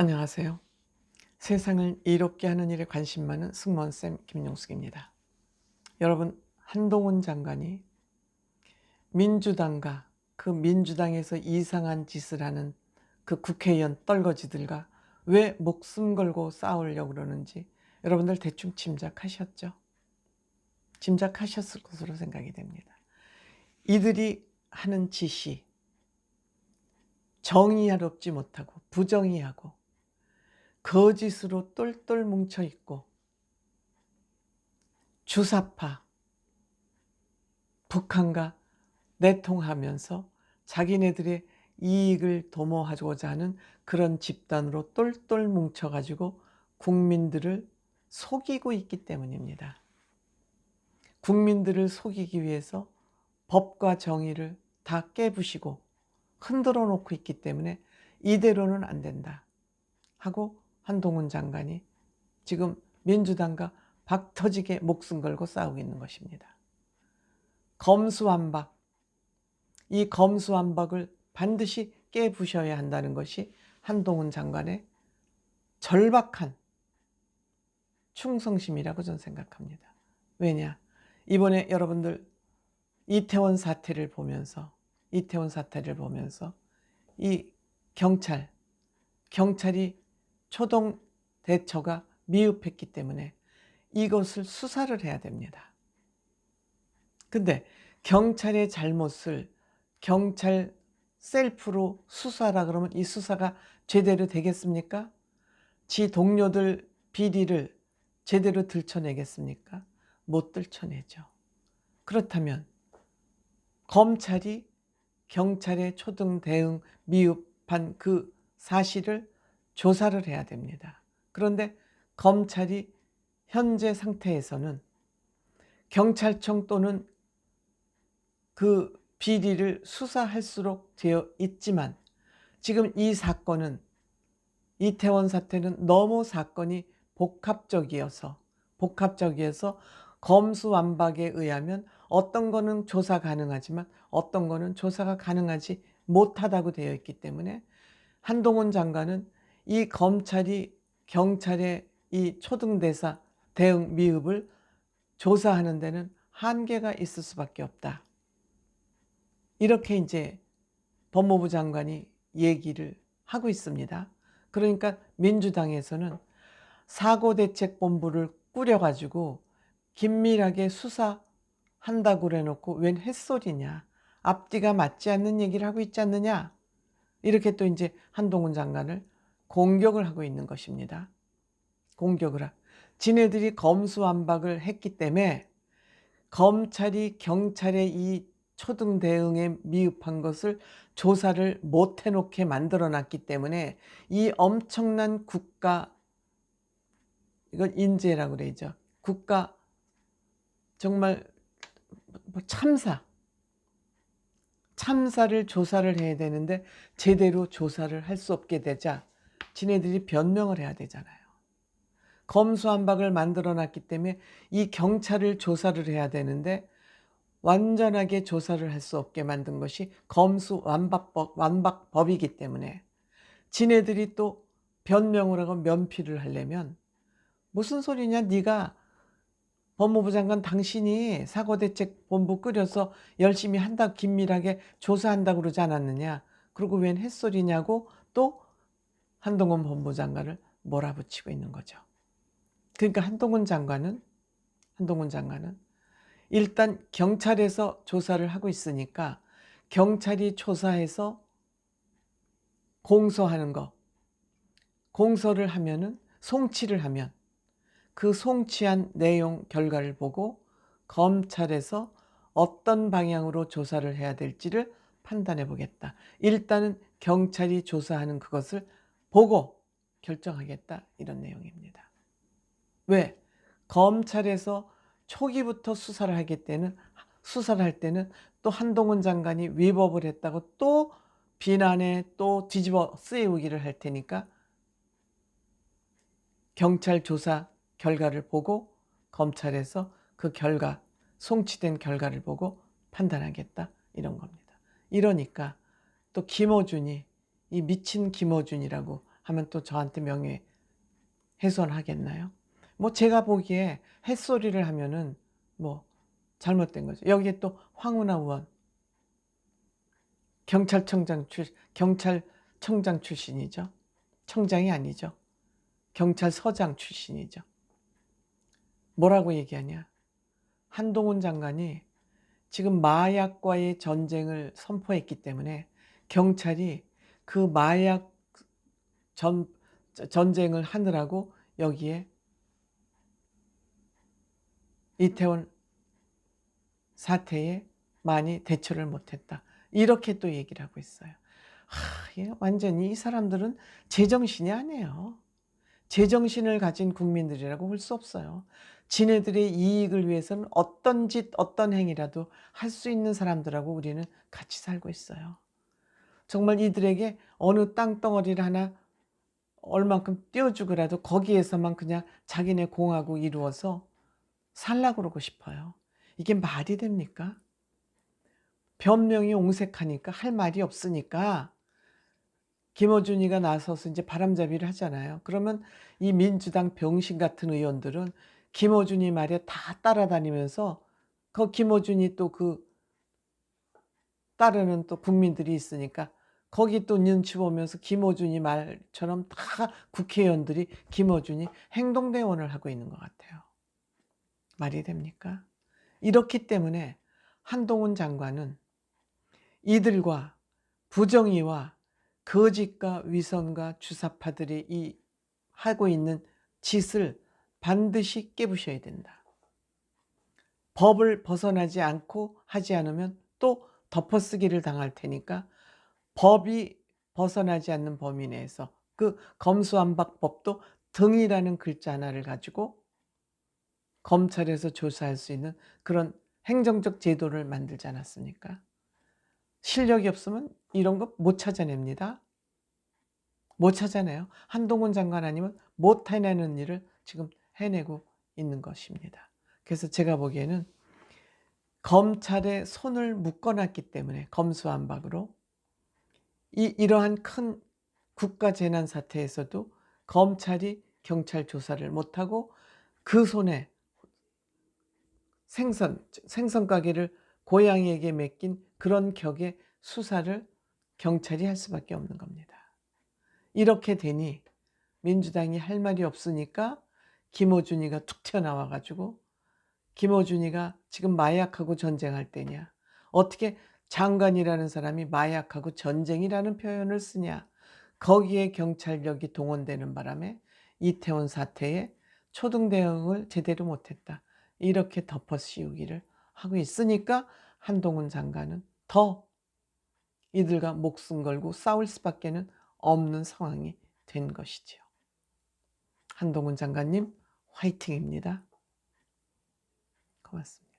안녕하세요. 세상을 이롭게 하는 일에 관심 많은 승무원쌤 김용숙입니다. 여러분, 한동훈 장관이 민주당과 그 민주당에서 이상한 짓을 하는 그 국회의원 떨거지들과 왜 목숨 걸고 싸우려고 그러는지 여러분들 대충 짐작하셨죠? 짐작하셨을 것으로 생각이 됩니다. 이들이 하는 짓이 정의롭지 못하고 부정의하고 거짓으로 똘똘 뭉쳐 있고 주사파 북한과 내통하면서 자기네들의 이익을 도모하고자 하는 그런 집단으로 똘똘 뭉쳐가지고 국민들을 속이고 있기 때문입니다. 국민들을 속이기 위해서 법과 정의를 다 깨부시고 흔들어 놓고 있기 때문에 이대로는 안 된다 하고 한동훈 장관이 지금 민주당과 박 터지게 목숨 걸고 싸우고 있는 것입니다. 검수완박. 이 검수완박을 반드시 깨부셔야 한다는 것이 한동훈 장관의 절박한 충성심이라고 저는 생각합니다. 왜냐? 이번에 여러분들 이태원 사태를 보면서 이태원 사태를 보면서 이 경찰 경찰이 초동 대처가 미흡했기 때문에 이것을 수사를 해야 됩니다. 근데 경찰의 잘못을 경찰 셀프로 수사라 그러면 이 수사가 제대로 되겠습니까? 지 동료들 비리를 제대로 들춰내겠습니까? 못 들춰내죠. 그렇다면 검찰이 경찰의 초등 대응 미흡한 그 사실을 조사를 해야 됩니다. 그런데 검찰이 현재 상태에서는 경찰청 또는 그 비리를 수사할수록 되어 있지만 지금 이 사건은 이태원 사태는 너무 사건이 복합적이어서 복합적이어서 검수완박에 의하면 어떤 거는 조사 가능하지만 어떤 거는 조사가 가능하지 못하다고 되어 있기 때문에 한동훈 장관은 이 검찰이 경찰의 이 초등대사 대응 미흡을 조사하는 데는 한계가 있을 수밖에 없다. 이렇게 이제 법무부 장관이 얘기를 하고 있습니다. 그러니까 민주당에서는 사고대책본부를 꾸려가지고 긴밀하게 수사한다고 그래놓고 웬 햇소리냐. 앞뒤가 맞지 않는 얘기를 하고 있지 않느냐. 이렇게 또 이제 한동훈 장관을 공격을 하고 있는 것입니다. 공격을 하. 지네들이 검수완박을 했기 때문에 검찰이 경찰의 이 초등 대응에 미흡한 것을 조사를 못 해놓게 만들어 놨기 때문에 이 엄청난 국가 이건 인재라고 그러죠. 국가 정말 뭐 참사 참사를 조사를 해야 되는데 제대로 조사를 할 수 없게 되자 지네들이 변명을 해야 되잖아요. 검수완박을 만들어 놨기 때문에 이 경찰을 조사를 해야 되는데 완전하게 조사를 할 수 없게 만든 것이 검수 완박법 완박법이기 때문에 지네들이 또 변명을 하고 면피를 하려면 무슨 소리냐 네가 법무부 장관 당신이 사고대책본부 끓여서 열심히 한다 긴밀하게 조사한다고 그러지 않았느냐 그리고 웬 햇소리냐고 또 한동훈 법무부 장관을 몰아붙이고 있는 거죠. 그러니까 한동훈 장관은 한동훈 장관은 일단 경찰에서 조사를 하고 있으니까 경찰이 조사해서 공소하는 거 공소를 하면은 송치를 하면 그 송치한 내용 결과를 보고 검찰에서 어떤 방향으로 조사를 해야 될지를 판단해 보겠다. 일단은 경찰이 조사하는 그것을 보고 결정하겠다. 이런 내용입니다. 왜? 검찰에서 초기부터 수사를 하기 때는 수사를 할 때는 또 한동훈 장관이 위법을 했다고 또 비난에 또 뒤집어 쓰이우기를 할 테니까 경찰 조사 결과를 보고 검찰에서 그 결과 송치된 결과를 보고 판단하겠다 이런 겁니다. 이러니까 또 김어준이 이 미친 김어준이라고 하면 또 저한테 명예 훼손하겠나요? 뭐 제가 보기에 햇소리를 하면은 뭐 잘못된 거죠. 여기에 또 황운하 의원 경찰청장 출 경찰청장 출신이죠. 청장이 아니죠. 경찰서장 출신이죠. 뭐라고 얘기하냐? 한동훈 장관이 지금 마약과의 전쟁을 선포했기 때문에 경찰이 그 마약 전, 전쟁을 하느라고 여기에 이태원 사태에 많이 대처를 못했다. 이렇게 또 얘기를 하고 있어요. 하, 예, 완전히 이 사람들은 제정신이 아니에요. 제정신을 가진 국민들이라고 볼 수 없어요. 지네들의 이익을 위해서는 어떤 짓, 어떤 행위라도 할 수 있는 사람들하고 우리는 같이 살고 있어요. 정말 이들에게 어느 땅덩어리를 하나 얼만큼 띄워주고라도 거기에서만 그냥 자기네 공하고 이루어서 살라 그러고 싶어요. 이게 말이 됩니까? 변명이 옹색하니까 할 말이 없으니까 김어준이가 나서서 이제 바람잡이를 하잖아요. 그러면 이 민주당 병신 같은 의원들은 김어준이 말에 다 따라다니면서 그 김어준이 또 그 따르는 또 국민들이 있으니까 거기 또 눈치 보면서 김어준이 말처럼 다 국회의원들이 김어준이 행동대원을 하고 있는 것 같아요. 말이 됩니까? 이렇기 때문에 한동훈 장관은 이들과 부정의와 거짓과 위선과 주사파들이 이 하고 있는 짓을 반드시 깨부셔야 된다. 법을 벗어나지 않고 하지 않으면 또 덮어쓰기를 당할 테니까 법이 벗어나지 않는 범위 내에서 그 검수안박법도 등이라는 글자 하나를 가지고 검찰에서 조사할 수 있는 그런 행정적 제도를 만들지 않았습니까? 실력이 없으면 이런 거 못 찾아냅니다. 못 찾아내요. 한동훈 장관 아니면 못 해내는 일을 지금 해내고 있는 것입니다. 그래서 제가 보기에는 검찰의 손을 묶어놨기 때문에 검수안박으로 이, 이러한 큰 국가 재난 사태에서도 검찰이 경찰 조사를 못하고 그 손에 생선, 생선 가게를 고양이에게 맡긴 그런 격의 수사를 경찰이 할 수밖에 없는 겁니다. 이렇게 되니 민주당이 할 말이 없으니까 김어준이가 툭 튀어나와 가지고 김어준이가 지금 마약하고 전쟁할 때냐 어떻게 장관이라는 사람이 마약하고 전쟁이라는 표현을 쓰냐 거기에 경찰력이 동원되는 바람에 이태원 사태에 초등 대응을 제대로 못했다 이렇게 덮어씌우기를 하고 있으니까 한동훈 장관은 더 이들과 목숨 걸고 싸울 수밖에는 없는 상황이 된 것이지요. 한동훈 장관님 화이팅입니다. 고맙습니다.